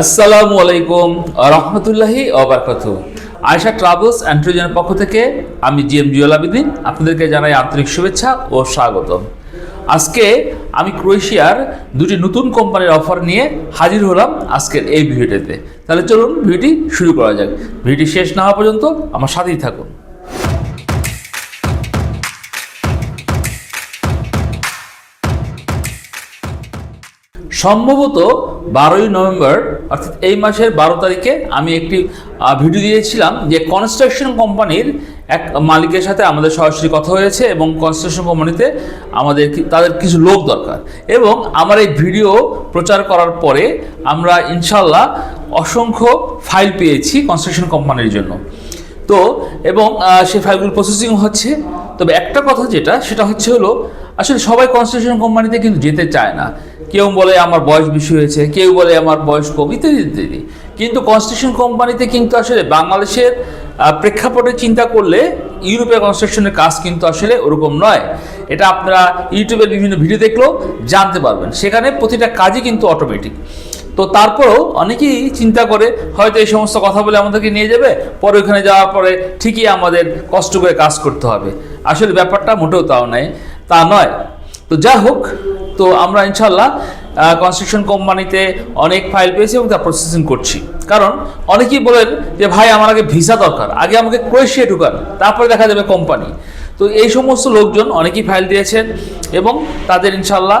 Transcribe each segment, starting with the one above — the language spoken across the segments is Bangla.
আসসালামু আলাইকুম রহমতুল্লাহি অবরকাত আয়সা ট্রাভেলস অ্যান্ড ট্যুরিজমের পক্ষ থেকে আমি জি এম জিওল আবিদিন, আপনাদেরকে জানাই আন্তরিক শুভেচ্ছা ও স্বাগতম। আজকে আমি ক্রোয়েশিয়ার দুটি নতুন কোম্পানির অফার নিয়ে হাজির হলাম আজকের এই ভিডিওটিতে। তাহলে চলুন ভিডিওটি শুরু করা যাক। ভিডিওটি শেষ না হওয়া পর্যন্ত আমার সাথেই থাকুন। সম্ভবত বারোই নভেম্বর, অর্থাৎ এই মাসের বারো তারিখে আমি একটি ভিডিও দিয়েছিলাম যে কনস্ট্রাকশন কোম্পানির এক মালিকের সাথে আমাদের সরাসরি কথা হয়েছে এবং কনস্ট্রাকশন কোম্পানিতে আমাদের তাদের কিছু লোক দরকার। এবং আমার এই ভিডিও প্রচার করার পরে আমরা ইনশাল্লাহ অসংখ্য ফাইল পেয়েছি কনস্ট্রাকশন কোম্পানির জন্য। তো, এবং সেই ফাইলগুলো প্রসেসিং হচ্ছে। তবে একটা কথা যেটা, সেটা হচ্ছে হলো, আসলে সবাই কনস্ট্রাকশন কোম্পানিতে কিন্তু যেতে চায় না। কেউ বলে আমার বয়স বেশি হয়েছে, কেউ বলে আমার বয়স কম, ইত্যাদি ইত্যাদি। কিন্তু কনস্ট্রাকশন কোম্পানিতে কিন্তু আসলে বাংলাদেশের প্রেক্ষাপটে চিন্তা করলে ইউরোপের কনস্ট্রাকশনের কাজ কিন্তু আসলে ওরকম নয়। এটা আপনারা ইউটিউবের বিভিন্ন ভিডিও দেখলেও জানতে পারবেন। সেখানে প্রতিটা কাজই কিন্তু অটোমেটিক তো তারপরেও অনেকেই চিন্তা করে, হয়তো এই সমস্ত কথা বলে আমাদেরকে নিয়ে যাবে, পরে ওখানে যাওয়ার পরে ঠিকই আমাদের কষ্ট করে কাজ করতে হবে। আসলে ব্যাপারটা মোটেও তাও নয় তা নয়। তো যা হোক তো আমরা ইনশাল্লাহ কনস্ট্রাকশন কোম্পানিতে অনেক ফাইল পেয়েছি এবং তা প্রসেসিং করছি। কারণ অনেকেই বলেন যে, ভাই, আমার আগে ভিসা দরকার। আগে আমাকে ক্রোয়েশিয়া ঢুকান, তারপরে দেখা যাবে কোম্পানি তো এই সমস্ত লোকজন অনেকেই ফাইল দিয়েছেন এবং তাদের ইনশাল্লাহ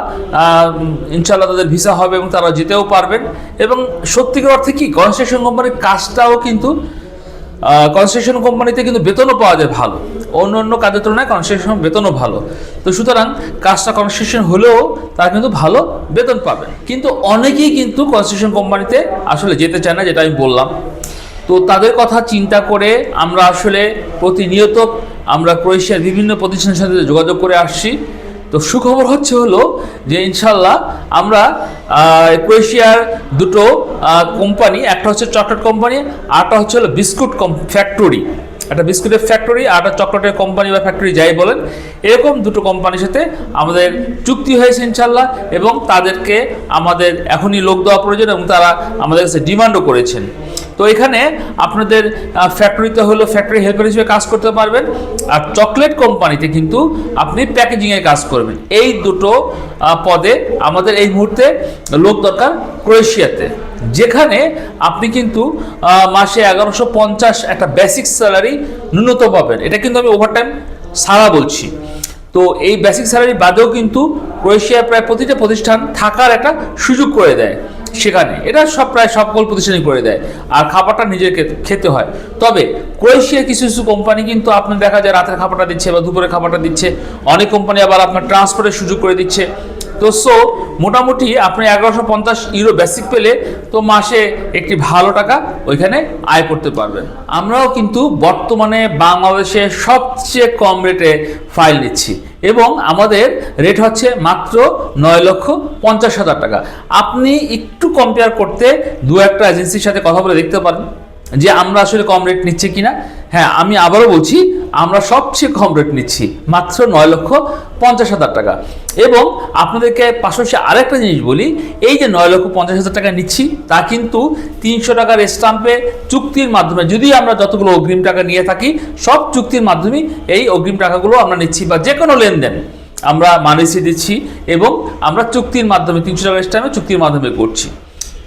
ইনশাল্লাহ তাদের ভিসা হবে এবং তারা যেতেও পারবেন। এবং সত্যিকার অর্থে কি কনস্ট্রাকশন কোম্পানির কাজটাও কিন্তু কনস্ট্রাকশন কোম্পানিতে কিন্তু বেতনও পাওয়া যায় ভালো। অন্য অন্য কাজের তুলনায় কনস্ট্রাকশন বেতনও ভালো। তো সুতরাং কাজটা কনস্ট্রাকশন হলেও তারা কিন্তু ভালো বেতন পাবেন। কিন্তু অনেকেই কিন্তু কনস্ট্রাকশন কোম্পানিতে আসলে যেতে চায় না, যেটা আমি বললাম। তো তাদের কথা চিন্তা করে আমরা আসলে প্রতিনিয়ত আমরা ক্রোয়েশিয়ার বিভিন্ন প্রতিষ্ঠানের সাথে যোগাযোগ করে আসছি। তো সুখবর হচ্ছে হলো যে ইনশাল্লাহ আমরা ক্রোয়েশিয়ার দুটো কোম্পানি একটা হচ্ছে চকলেট কোম্পানি আরটা হচ্ছে হলো বিস্কুট ফ্যাক্টরি একটা বিস্কুটের ফ্যাক্টরি আর একটা চকলেটের কোম্পানি বা ফ্যাক্টরি যাই বলেন, এরকম দুটো কোম্পানির সাথে আমাদের চুক্তি হয়েছে ইনশাল্লাহ এবং তাদেরকে আমাদের এখনই লোক দেওয়া প্রয়োজন এবং তারা আমাদের কাছে ডিমান্ডও করেছেন। তো এখানে আপনাদের ফ্যাক্টরিতে হলো ফ্যাক্টরি হেল্পার হিসেবে কাজ করতে পারবেন আর চকলেট কোম্পানিতে কিন্তু আপনি প্যাকেজিংয়ে কাজ করবেন। এই দুটো পদে আমাদের এই মুহূর্তে লোক দরকার ক্রোয়েশিয়াতে যেখানে আপনি কিন্তু মাসে এগারোশো পঞ্চাশ একটা বেসিক স্যালারি ন্যূনতম পাবেন। এটা কিন্তু আমি ওভারটাইম সারা বলছি। তো এই বেসিক স্যালারি বাদেও কিন্তু ক্রোয়েশিয়ার প্রায় প্রতিটা প্রতিষ্ঠান থাকার একটা সুযোগ করে দেয় সেখানে। এটা সব প্রায় সকল প্রতিষ্ঠানই করে দেয়, আর খাবারটা নিজেকে খেতে হয়। তবে ক্রোয়েশিয়ার কিছু কিছু কোম্পানি কিন্তু আপনার দেখা যায় রাতের খাবারটা দিচ্ছে বা দুপুরের খাবারটা দিচ্ছে, অনেক কোম্পানি আবার আপনার ট্রান্সপোর্টের সুযোগ করে দিচ্ছে। তো সো মোটামুটি আপনি এগারোশো পঞ্চাশ ইউরো বেসিক পেলে তো মাসে একটি ভালো টাকা ওইখানে আয় করতে পারবেন। আমরাও কিন্তু বর্তমানে বাংলাদেশে সবচেয়ে কম রেটে ফাইল নিচ্ছি এবং আমাদের রেট হচ্ছে মাত্র নয় লক্ষ পঞ্চাশ হাজার টাকা। আপনি একটু কম্পেয়ার করতে দু একটা এজেন্সির সাথে কথা বলে দেখতে পারেন। যে আমরা আসলে কম রেট নিচ্ছি কিনা? হ্যাঁ আমি আবারও বলছি, আমরা সবচেয়ে কম রেট নিচ্ছি মাত্র নয় লক্ষ পঞ্চাশ হাজার টাকা। এবং আপনাদেরকে পাশাপাশি আরেকটা জিনিস বলি, এই যে নয় লক্ষ পঞ্চাশ হাজার টাকা নিচ্ছি, তা কিন্তু তিনশো টাকার স্টাম্পে চুক্তির মাধ্যমে, যদি আমরা যতগুলো অগ্রিম টাকা নিয়ে থাকি, সব চুক্তির মাধ্যমে এই অগ্রিম টাকাগুলো আমরা নিচ্ছি বা যে কোনো লেনদেন আমরা মানিসি দিচ্ছি এবং আমরা চুক্তির মাধ্যমে, তিনশো টাকার স্টাম্পে চুক্তির মাধ্যমে করছি।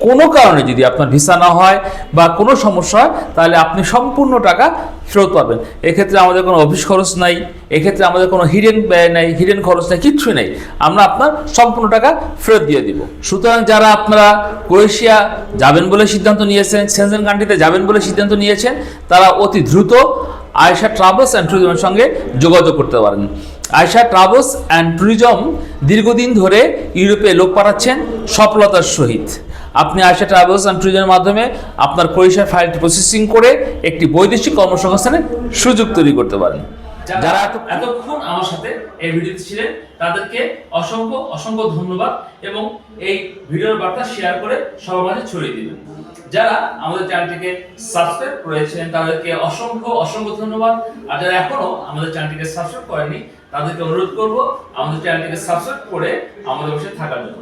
কোনো কারণে যদি আপনার ভিসা না হয় বা কোনো সমস্যা হয়, তাহলে আপনি সম্পূর্ণ টাকা ফেরত পাবেন। এক্ষেত্রে আমাদের কোনো অফিস খরচ নাই, এক্ষেত্রে আমাদের কোনো হিডেন ব্যয় নাই হিডেন খরচ নাই, কিচ্ছুই নেই। আমরা আপনার সম্পূর্ণ টাকা ফেরত দিয়ে দিব। সুতরাং যারা আপনারা ক্রোয়েশিয়া যাবেন বলে সিদ্ধান্ত নিয়েছেন সেনজেন কান্ট্রিতে যাবেন বলে সিদ্ধান্ত নিয়েছেন, তারা অতি দ্রুত আয়েশা ট্রাভেলস অ্যান্ড ট্যুরিজমের সঙ্গে যোগাযোগ করতে পারেন। আয়শা ট্রাভেলস অ্যান্ড ট্যুরিজম দীর্ঘদিন ধরে ইউরোপে লোক পাঠাচ্ছেন সফলতার সহিত। আপনি আয়শা ট্রাভেলস অ্যান্ড ট্যুরিজমের মাধ্যমে আপনার ক্রোয়েশিয়ার ফাইলটি প্রসেসিং করে একটি বৈদেশিক কর্মসংস্থানের সুযোগ তৈরি করতে পারেন। যারা এতক্ষণ আমার সাথে এই ভিডিওতে ছিলেন, তাদেরকে অসংখ্য অসংখ্য ধন্যবাদ এবং এই ভিডিওর বার্তা শেয়ার করে সবার মাঝে ছড়িয়ে দিবেন। যারা আমাদের চ্যানেলটিকে সাবস্ক্রাইব করেছেন, তাদেরকে অসংখ্য অসংখ্য ধন্যবাদ। আর যারা এখনও আমাদের চ্যানেলটিকে সাবস্ক্রাইব করেনি তাদেরকে অনুরোধ করব আমাদের চ্যানেলটিকে সাবস্ক্রাইব করে আমাদের পাশে থাকার জন্য।